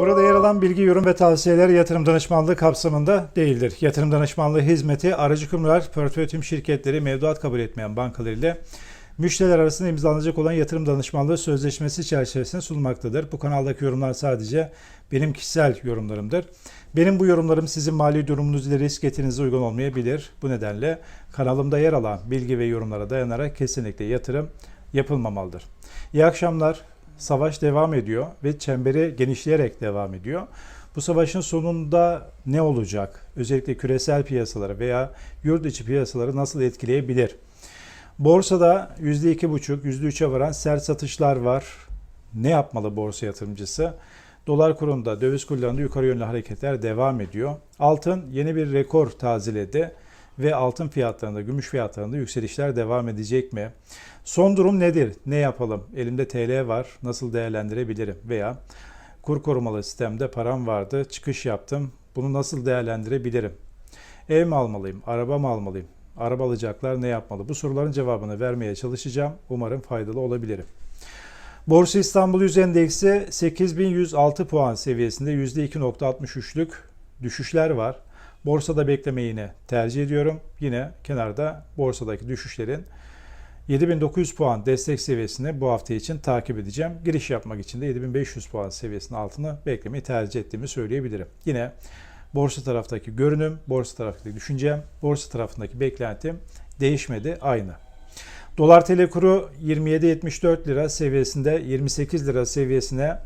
Burada yer alan bilgi, yorum ve tavsiyeler yatırım danışmanlığı kapsamında değildir. Yatırım danışmanlığı hizmeti aracı kurumlar, portföy tüm şirketleri mevduat kabul etmeyen bankalar ile müşteriler arasında imzalanacak olan yatırım danışmanlığı sözleşmesi çerçevesinde sunulmaktadır. Bu kanaldaki yorumlar sadece benim kişisel yorumlarımdır. Benim bu yorumlarım sizin mali durumunuz ile risk getinize uygun olmayabilir. Bu nedenle kanalımda yer alan bilgi ve yorumlara dayanarak kesinlikle yatırım yapılmamalıdır. İyi akşamlar. Savaş devam ediyor ve çemberi genişleyerek devam ediyor. Bu savaşın sonunda ne olacak? Özellikle küresel piyasaları veya yurt içi piyasaları nasıl etkileyebilir? Borsada %2,5, %3'e varan sert satışlar var. Ne yapmalı borsa yatırımcısı? Dolar kurunda, döviz kurlarında yukarı yönlü hareketler devam ediyor. Altın yeni bir rekor taziledi ve altın fiyatlarında, gümüş fiyatlarında yükselişler devam edecek mi? Son durum nedir? Ne yapalım? Elimde TL var, nasıl değerlendirebilirim? Veya kur korumalı sistemde param vardı, çıkış yaptım, bunu nasıl değerlendirebilirim? Ev mi almalıyım, araba mı almalıyım? Araba alacaklar ne yapmalı? Bu soruların cevabını vermeye çalışacağım. Umarım faydalı olabilirim. Borsa İstanbul Yüz Endeksi 8106 puan seviyesinde %2.63'lük düşüşler var. Borsada beklemeyi yine tercih ediyorum. Yine kenarda borsadaki düşüşlerin 7900 puan destek seviyesini bu hafta için takip edeceğim. Giriş yapmak için de 7500 puan seviyesinin altını beklemeyi tercih ettiğimi söyleyebilirim. Yine borsa taraftaki görünüm, borsa taraftaki düşüncem, borsa tarafındaki beklentim değişmedi, aynı. Dolar TL kuru 27.74 lira seviyesinde 28 lira seviyesine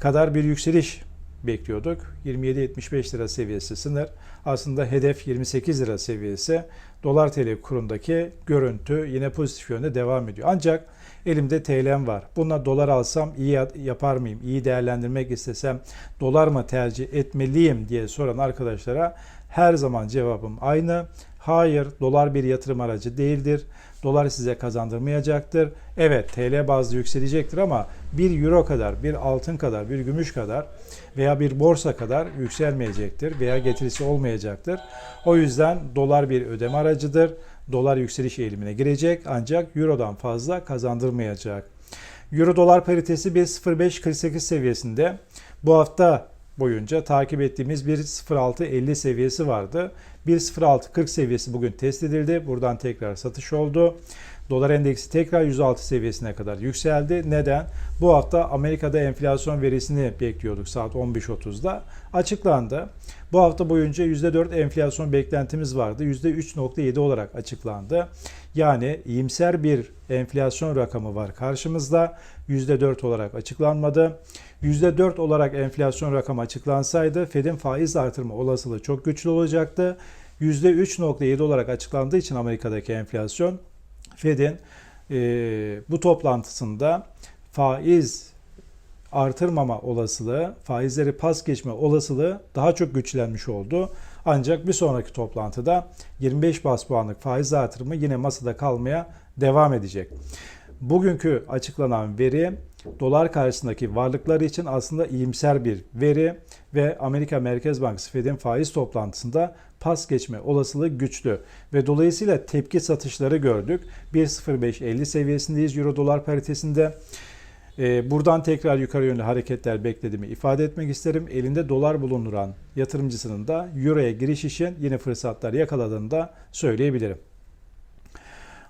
kadar bir yükseliş bekliyorduk. 27.75 lira seviyesi sınır. Aslında hedef 28 lira seviyesi. Dolar TL kurundaki görüntü yine pozitif yönde devam ediyor. Ancak elimde TL'm var. Bununla dolar alsam iyi yapar mıyım? İyi değerlendirmek istesem dolar mı tercih etmeliyim diye soran arkadaşlara her zaman cevabım aynı. Hayır, dolar bir yatırım aracı değildir. Dolar size kazandırmayacaktır. Evet, TL bazlı yükselecektir ama bir euro kadar, bir altın kadar, bir gümüş kadar veya bir borsa kadar yükselmeyecektir veya getirisi olmayacaktır. O yüzden dolar bir ödeme aracıdır. Dolar yükseliş eğilimine girecek ancak eurodan fazla kazandırmayacak. Euro dolar paritesi 1.0548 seviyesinde. Bu hafta boyunca takip ettiğimiz 1.0650 seviyesi vardı. 1.0640 seviyesi bugün test edildi. Buradan tekrar satış oldu. Dolar endeksi tekrar 106 seviyesine kadar yükseldi. Neden? Bu hafta Amerika'da enflasyon verisini bekliyorduk saat 15.30'da. Açıklandı. Bu hafta boyunca %4 enflasyon beklentimiz vardı. %3.7 olarak açıklandı. Yani iyimser bir enflasyon rakamı var karşımızda. %4 olarak açıklanmadı. %4 olarak enflasyon rakamı açıklansaydı Fed'in faiz artırma olasılığı çok güçlü olacaktı. %3.7 olarak açıklandığı için Amerika'daki enflasyon Fed'in e, bu toplantısında faiz artırmama olasılığı, faizleri pas geçme olasılığı daha çok güçlenmiş oldu. Ancak bir sonraki toplantıda 25 bas puanlık faiz artırımı yine masada kalmaya devam edecek. Bugünkü açıklanan veri dolar karşısındaki varlıkları için aslında iyimser bir veri ve Amerika Merkez Bankası Fed'in faiz toplantısında pas geçme olasılığı güçlü ve dolayısıyla tepki satışları gördük. 1.0550 seviyesindeyiz Euro dolar paritesinde. Ee, buradan tekrar yukarı yönlü hareketler beklediğimi ifade etmek isterim. Elinde dolar bulunduran yatırımcısının da Euro'ya giriş için yine fırsatlar yakaladığını da söyleyebilirim.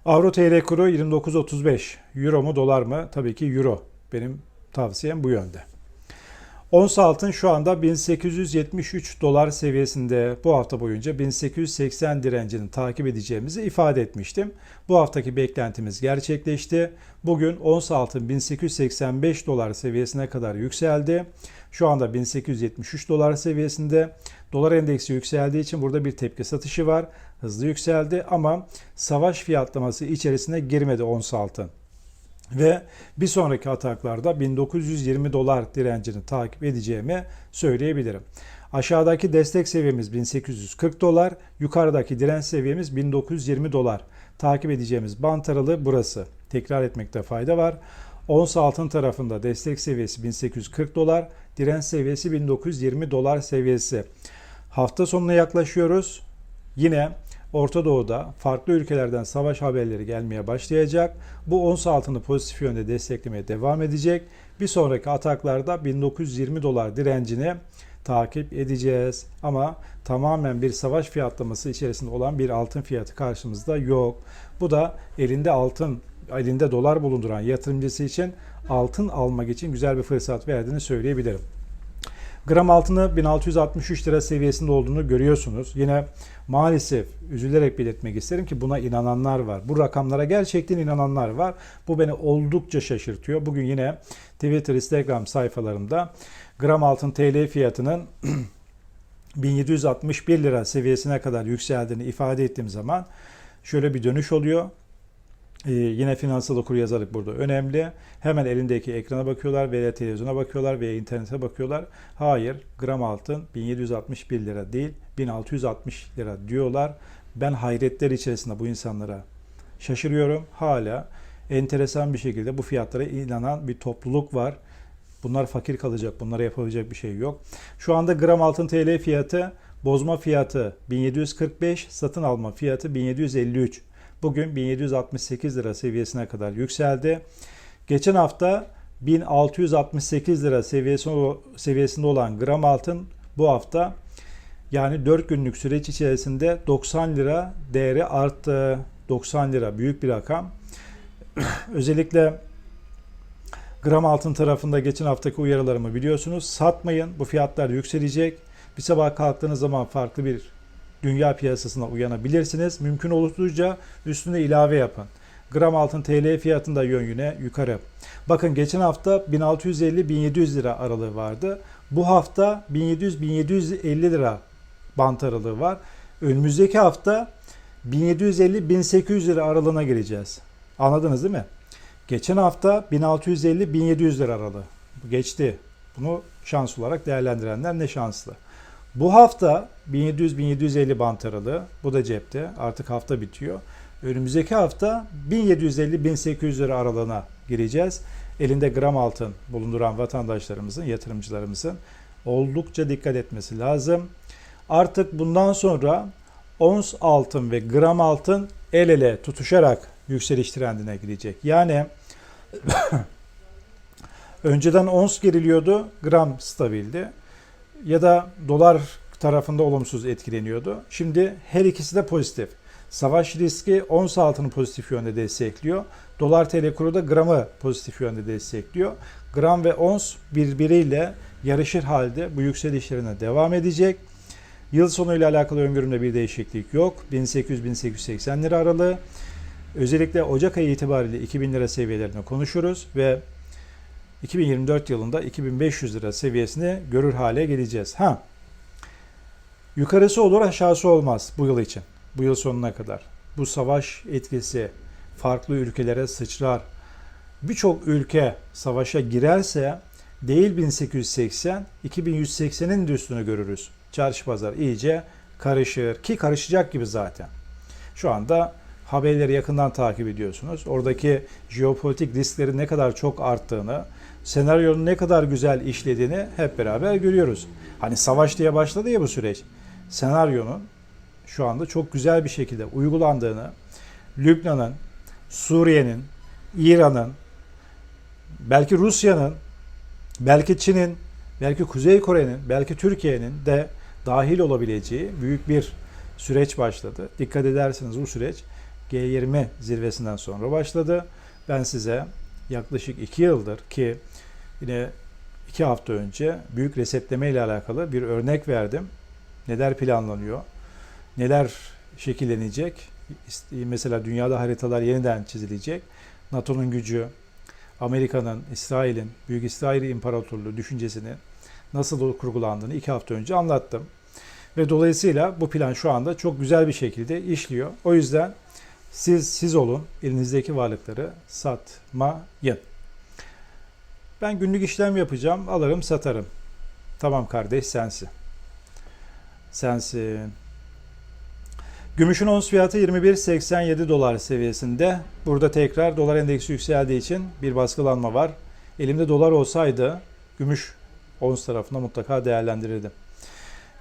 Avro TL kuru 29.35. Euro mu dolar mı? Tabii ki Euro. Benim tavsiyem bu yönde. Ons altın şu anda 1873 dolar seviyesinde bu hafta boyunca 1880 direncini takip edeceğimizi ifade etmiştim. Bu haftaki beklentimiz gerçekleşti. Bugün ons altın 1885 dolar seviyesine kadar yükseldi. Şu anda 1873 dolar seviyesinde. Dolar endeksi yükseldiği için burada bir tepki satışı var. Hızlı yükseldi ama savaş fiyatlaması içerisine girmedi ons altın. Ve bir sonraki ataklarda 1920 dolar direncini takip edeceğimi söyleyebilirim. Aşağıdaki destek seviyemiz 1840 dolar, yukarıdaki direnç seviyemiz 1920 dolar. Takip edeceğimiz bant aralığı burası. Tekrar etmekte fayda var. Ons altın tarafında destek seviyesi 1840 dolar, direnç seviyesi 1920 dolar seviyesi. Hafta sonuna yaklaşıyoruz. Yine Orta Doğu'da farklı ülkelerden savaş haberleri gelmeye başlayacak. Bu ons altını pozitif yönde desteklemeye devam edecek. Bir sonraki ataklarda 1920 dolar direncini takip edeceğiz. Ama tamamen bir savaş fiyatlaması içerisinde olan bir altın fiyatı karşımızda yok. Bu da elinde altın, elinde dolar bulunduran yatırımcısı için altın almak için güzel bir fırsat verdiğini söyleyebilirim. Gram altını 1663 lira seviyesinde olduğunu görüyorsunuz. Yine maalesef üzülerek belirtmek isterim ki buna inananlar var. Bu rakamlara gerçekten inananlar var. Bu beni oldukça şaşırtıyor. Bugün yine Twitter, Instagram sayfalarımda gram altın TL fiyatının 1761 lira seviyesine kadar yükseldiğini ifade ettiğim zaman şöyle bir dönüş oluyor. Ee, yine finansal okuryazarlık burada önemli. Hemen elindeki ekrana bakıyorlar veya televizyona bakıyorlar veya internete bakıyorlar. Hayır, gram altın 1761 lira değil, 1660 lira diyorlar. Ben hayretler içerisinde bu insanlara şaşırıyorum. Hala enteresan bir şekilde bu fiyatlara inanan bir topluluk var. Bunlar fakir kalacak. Bunlara yapabilecek bir şey yok. Şu anda gram altın TL fiyatı bozma fiyatı 1745, satın alma fiyatı 1753. Bugün 1768 lira seviyesine kadar yükseldi. Geçen hafta 1668 lira seviyesinde olan gram altın bu hafta yani 4 günlük süreç içerisinde 90 lira değeri arttı. 90 lira büyük bir rakam. Özellikle gram altın tarafında geçen haftaki uyarılarımı biliyorsunuz. Satmayın bu fiyatlar yükselecek. Bir sabah kalktığınız zaman farklı bir dünya piyasasına uyanabilirsiniz. Mümkün olduğunca üstüne ilave yapın. Gram altın TL fiyatında yön yine yukarı. Bakın geçen hafta 1650-1700 lira aralığı vardı. Bu hafta 1700-1750 lira bant aralığı var. Önümüzdeki hafta 1750-1800 lira aralığına gireceğiz. Anladınız değil mi? Geçen hafta 1650-1700 lira aralığı. Geçti. Bunu şans olarak değerlendirenler ne şanslı. Bu hafta 1700-1750 bant aralığı. Bu da cepte. Artık hafta bitiyor. Önümüzdeki hafta 1750-1800 lira aralığına gireceğiz. Elinde gram altın bulunduran vatandaşlarımızın, yatırımcılarımızın oldukça dikkat etmesi lazım. Artık bundan sonra ons altın ve gram altın el ele tutuşarak yükseliş trendine girecek. Yani önceden ons geriliyordu, gram stabildi. Ya da dolar tarafında olumsuz etkileniyordu. Şimdi her ikisi de pozitif. Savaş riski ons altını pozitif yönde destekliyor. Dolar TL kuru da gramı pozitif yönde destekliyor. Gram ve ons birbiriyle yarışır halde bu yükselişlerine devam edecek. Yıl sonu ile alakalı öngörümde bir değişiklik yok. 1800-1880 lira aralığı. Özellikle Ocak ayı itibariyle 2000 lira seviyelerine konuşuruz ve 2024 yılında 2500 lira seviyesini görür hale geleceğiz. Ha. Yukarısı olur, aşağısı olmaz bu yıl için. Bu yıl sonuna kadar. Bu savaş etkisi farklı ülkelere sıçrar. Birçok ülke savaşa girerse değil 1880, 2180'in de üstünü görürüz. Çarşı pazar iyice karışır ki karışacak gibi zaten. Şu anda haberleri yakından takip ediyorsunuz. Oradaki jeopolitik risklerin ne kadar çok arttığını, senaryonun ne kadar güzel işlediğini hep beraber görüyoruz. Hani savaş diye başladı ya bu süreç. Senaryonun şu anda çok güzel bir şekilde uygulandığını, Lübnan'ın, Suriye'nin, İran'ın, belki Rusya'nın, belki Çin'in, belki Kuzey Kore'nin, belki Türkiye'nin de dahil olabileceği büyük bir süreç başladı. Dikkat ederseniz bu süreç G20 zirvesinden sonra başladı. Ben size yaklaşık 2 yıldır ki yine 2 hafta önce büyük resetleme ile alakalı bir örnek verdim. Neler planlanıyor? Neler şekillenecek? Mesela dünyada haritalar yeniden çizilecek. NATO'nun gücü, Amerika'nın, İsrail'in, Büyük İsrail İmparatorluğu düşüncesini nasıl kurgulandığını iki hafta önce anlattım. Ve dolayısıyla bu plan şu anda çok güzel bir şekilde işliyor. O yüzden siz siz olun, elinizdeki varlıkları satmayın. Ben günlük işlem yapacağım, alırım satarım. Tamam kardeş sensin. Sensin. Gümüşün ons fiyatı 21.87 dolar seviyesinde. Burada tekrar dolar endeksi yükseldiği için bir baskılanma var. Elimde dolar olsaydı gümüş ons tarafında mutlaka değerlendirirdim.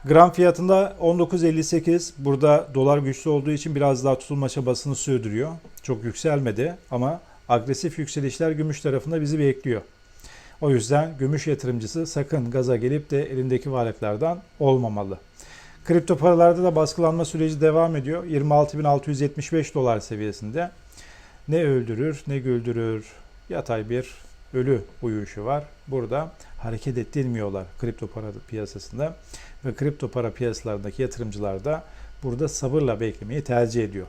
Gram fiyatında 19.58. Burada dolar güçlü olduğu için biraz daha tutulma çabasını sürdürüyor. Çok yükselmedi ama agresif yükselişler gümüş tarafında bizi bekliyor. O yüzden gümüş yatırımcısı sakın gaza gelip de elindeki varlıklardan olmamalı. Kripto paralarda da baskılanma süreci devam ediyor. 26.675 dolar seviyesinde. Ne öldürür ne güldürür. Yatay bir ölü uyuşu var. Burada hareket ettirmiyorlar kripto para piyasasında ve kripto para piyasalarındaki yatırımcılar da burada sabırla beklemeyi tercih ediyor.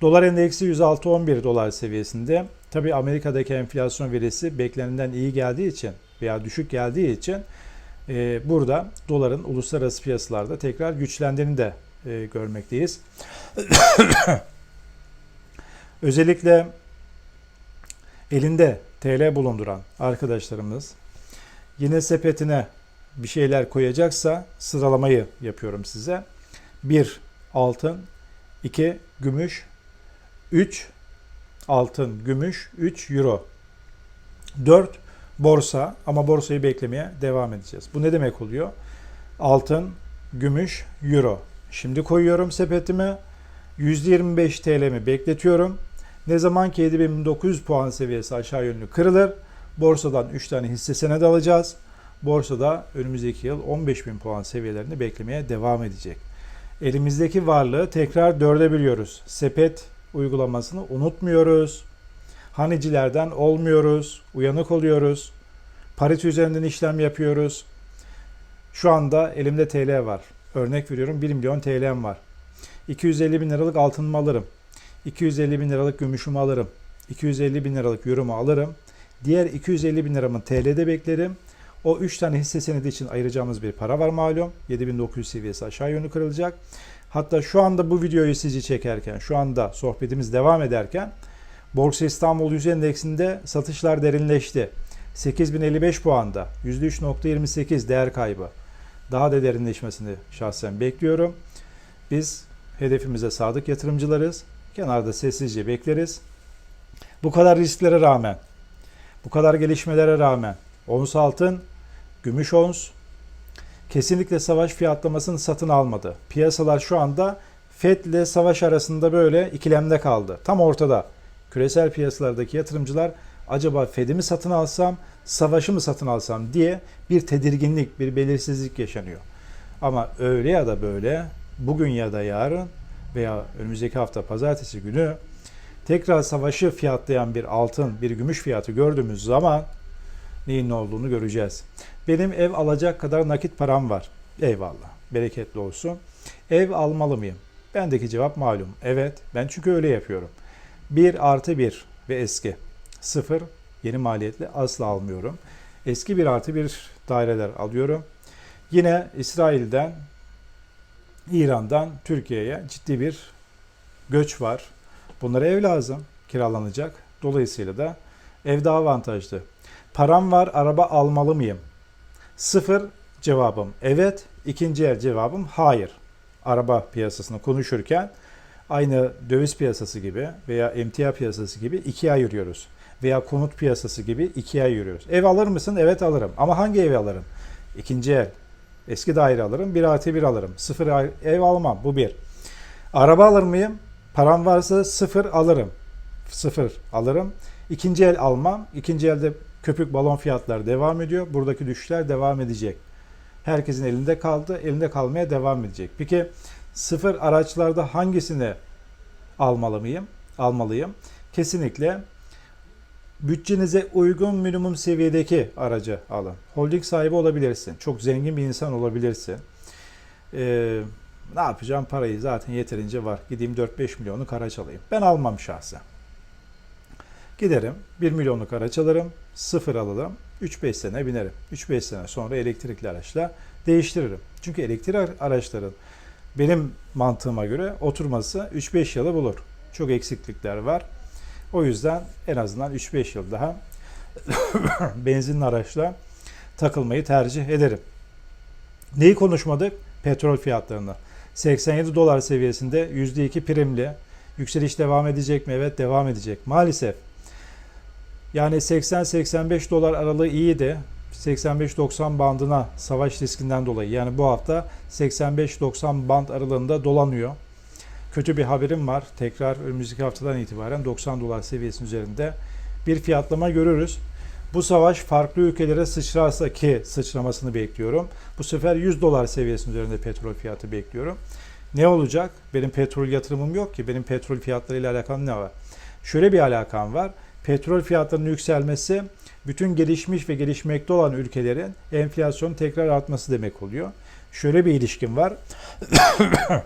Dolar endeksi 106.11 dolar seviyesinde. Tabi Amerika'daki enflasyon verisi beklenenden iyi geldiği için veya düşük geldiği için e, burada doların uluslararası piyasalarda tekrar güçlendiğini de e, görmekteyiz. Özellikle elinde TL bulunduran arkadaşlarımız yine sepetine bir şeyler koyacaksa sıralamayı yapıyorum size. 1 altın, 2 gümüş, 3 altın, gümüş, 3 euro. 4 borsa ama borsayı beklemeye devam edeceğiz. Bu ne demek oluyor? Altın, gümüş, euro. Şimdi koyuyorum sepetime. %25 TL'mi bekletiyorum. Ne zaman ki 7900 puan seviyesi aşağı yönlü kırılır, borsadan 3 tane hisse senedi alacağız. Borsada önümüzdeki yıl 15.000 puan seviyelerini beklemeye devam edecek. Elimizdeki varlığı tekrar dörde biliyoruz. Sepet uygulamasını unutmuyoruz. Hanicilerden olmuyoruz. Uyanık oluyoruz. Parite üzerinden işlem yapıyoruz. Şu anda elimde TL var. Örnek veriyorum 1 milyon TL'm var. 250 bin liralık altınımı alırım. 250 bin liralık gümüşümü alırım. 250 bin liralık euromu alırım. Diğer 250 bin liramı TL'de beklerim. O 3 tane hisse senedi için ayıracağımız bir para var malum. 7900 seviyesi aşağı yönlü kırılacak. Hatta şu anda bu videoyu sizi çekerken, şu anda sohbetimiz devam ederken Borsa İstanbul Yüz Endeksinde satışlar derinleşti. 8055 puanda %3.28 değer kaybı. Daha da derinleşmesini şahsen bekliyorum. Biz hedefimize sadık yatırımcılarız. Kenarda sessizce bekleriz. Bu kadar risklere rağmen, bu kadar gelişmelere rağmen ons altın, gümüş ons kesinlikle savaş fiyatlamasını satın almadı. Piyasalar şu anda FED ile savaş arasında böyle ikilemde kaldı. Tam ortada. Küresel piyasalardaki yatırımcılar acaba Fed'i mi satın alsam, savaşı mı satın alsam diye bir tedirginlik, bir belirsizlik yaşanıyor. Ama öyle ya da böyle bugün ya da yarın veya önümüzdeki hafta pazartesi günü tekrar savaşı fiyatlayan bir altın, bir gümüş fiyatı gördüğümüz zaman neyin ne olduğunu göreceğiz. Benim ev alacak kadar nakit param var. Eyvallah. Bereketli olsun. Ev almalı mıyım? Bendeki cevap malum. Evet. Ben çünkü öyle yapıyorum. 1 artı 1 ve eski. 0 yeni maliyetli asla almıyorum. Eski 1 artı 1 daireler alıyorum. Yine İsrail'den İran'dan Türkiye'ye ciddi bir göç var. Bunlara ev lazım, kiralanacak. Dolayısıyla da ev daha avantajlı. Param var, araba almalı mıyım? Sıfır cevabım evet. İkinci el cevabım hayır. Araba piyasasını konuşurken aynı döviz piyasası gibi veya emtia piyasası gibi ikiye ayırıyoruz. Veya konut piyasası gibi ikiye ayırıyoruz. Ev alır mısın? Evet alırım. Ama hangi evi alırım? İkinci el. Eski daire alırım. Bir artı bir alırım. Sıfır ev almam. Bu bir. Araba alır mıyım? Param varsa sıfır alırım. Sıfır alırım. İkinci el almam. İkinci elde köpük balon fiyatları devam ediyor. Buradaki düşüşler devam edecek. Herkesin elinde kaldı. Elinde kalmaya devam edecek. Peki sıfır araçlarda hangisini almalı mıyım? Almalıyım. Kesinlikle bütçenize uygun minimum seviyedeki aracı alın. Holding sahibi olabilirsin. Çok zengin bir insan olabilirsin. Ee, ne yapacağım? Parayı zaten yeterince var. Gideyim 4-5 milyonluk araç alayım. Ben almam şahsen. Giderim 1 milyonluk araç alırım. Sıfır alırım. 3-5 sene binerim. 3-5 sene sonra elektrikli araçla değiştiririm. Çünkü elektrikli araçların benim mantığıma göre oturması 3-5 yılı bulur. Çok eksiklikler var. O yüzden en azından 3-5 yıl daha benzinli araçla takılmayı tercih ederim. Neyi konuşmadık? Petrol fiyatlarını. 87 dolar seviyesinde %2 primli. Yükseliş devam edecek mi? Evet devam edecek. Maalesef. Yani 80-85 dolar aralığı iyiydi. 85-90 bandına savaş riskinden dolayı yani bu hafta 85-90 band aralığında dolanıyor. Kötü bir haberim var. Tekrar önümüzdeki haftadan itibaren 90 dolar seviyesinin üzerinde bir fiyatlama görürüz. Bu savaş farklı ülkelere sıçrarsa ki sıçramasını bekliyorum. Bu sefer 100 dolar seviyesinin üzerinde petrol fiyatı bekliyorum. Ne olacak? Benim petrol yatırımım yok ki. Benim petrol fiyatlarıyla alakalı ne var? Şöyle bir alakam var. Petrol fiyatlarının yükselmesi bütün gelişmiş ve gelişmekte olan ülkelerin enflasyonun tekrar artması demek oluyor. Şöyle bir ilişkin var.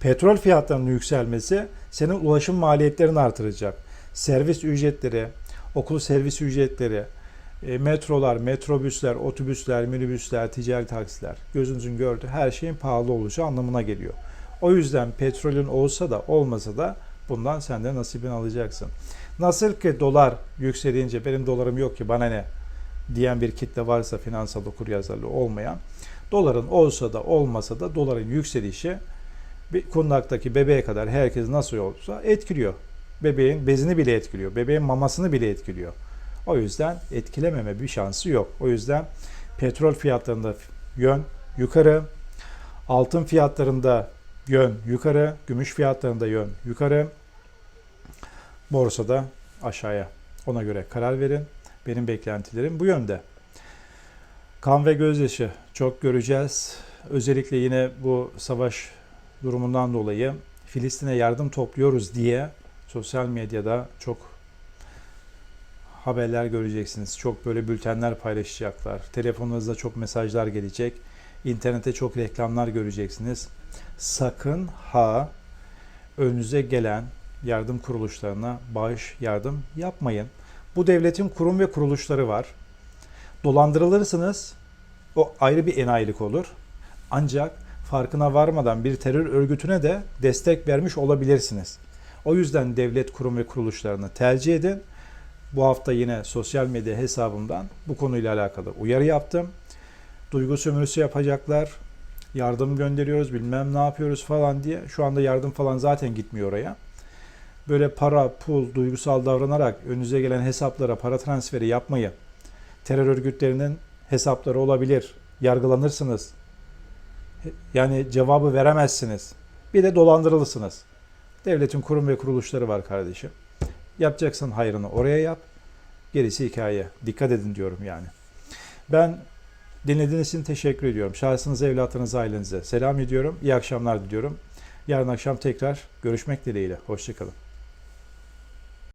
Petrol fiyatlarının yükselmesi senin ulaşım maliyetlerini artıracak. Servis ücretleri, okul servis ücretleri, e, metrolar, metrobüsler, otobüsler, minibüsler, ticari taksiler gözünüzün gördüğü her şeyin pahalı olacağı anlamına geliyor. O yüzden petrolün olsa da olmasa da bundan sen de nasibini alacaksın. Nasıl ki dolar yükselince benim dolarım yok ki bana ne diyen bir kitle varsa finansal okuryazarlığı olmayan doların olsa da olmasa da doların yükselişi bir kundaktaki bebeğe kadar herkes nasıl olsa etkiliyor. Bebeğin bezini bile etkiliyor. Bebeğin mamasını bile etkiliyor. O yüzden etkilememe bir şansı yok. O yüzden petrol fiyatlarında yön yukarı, altın fiyatlarında yön yukarı, gümüş fiyatlarında yön yukarı, borsada aşağıya. Ona göre karar verin. Benim beklentilerim bu yönde. Kan ve gözyaşı çok göreceğiz. Özellikle yine bu savaş durumundan dolayı Filistin'e yardım topluyoruz diye sosyal medyada çok haberler göreceksiniz. Çok böyle bültenler paylaşacaklar. Telefonunuzda çok mesajlar gelecek. İnternette çok reklamlar göreceksiniz. Sakın ha önünüze gelen yardım kuruluşlarına bağış yardım yapmayın. Bu devletin kurum ve kuruluşları var. Dolandırılırsınız. O ayrı bir enayilik olur. Ancak farkına varmadan bir terör örgütüne de destek vermiş olabilirsiniz. O yüzden devlet kurum ve kuruluşlarını tercih edin. Bu hafta yine sosyal medya hesabımdan bu konuyla alakalı uyarı yaptım. Duygu sömürüsü yapacaklar. Yardım gönderiyoruz bilmem ne yapıyoruz falan diye. Şu anda yardım falan zaten gitmiyor oraya. Böyle para, pul, duygusal davranarak önünüze gelen hesaplara para transferi yapmayı, terör örgütlerinin hesapları olabilir, yargılanırsınız. Yani cevabı veremezsiniz. Bir de dolandırılırsınız. Devletin kurum ve kuruluşları var kardeşim. Yapacaksan hayrını oraya yap. Gerisi hikaye. Dikkat edin diyorum yani. Ben dinlediğiniz için teşekkür ediyorum. Şahsınıza, evlatlarınıza, ailenize selam ediyorum. İyi akşamlar diliyorum. Yarın akşam tekrar görüşmek dileğiyle. Hoşçakalın.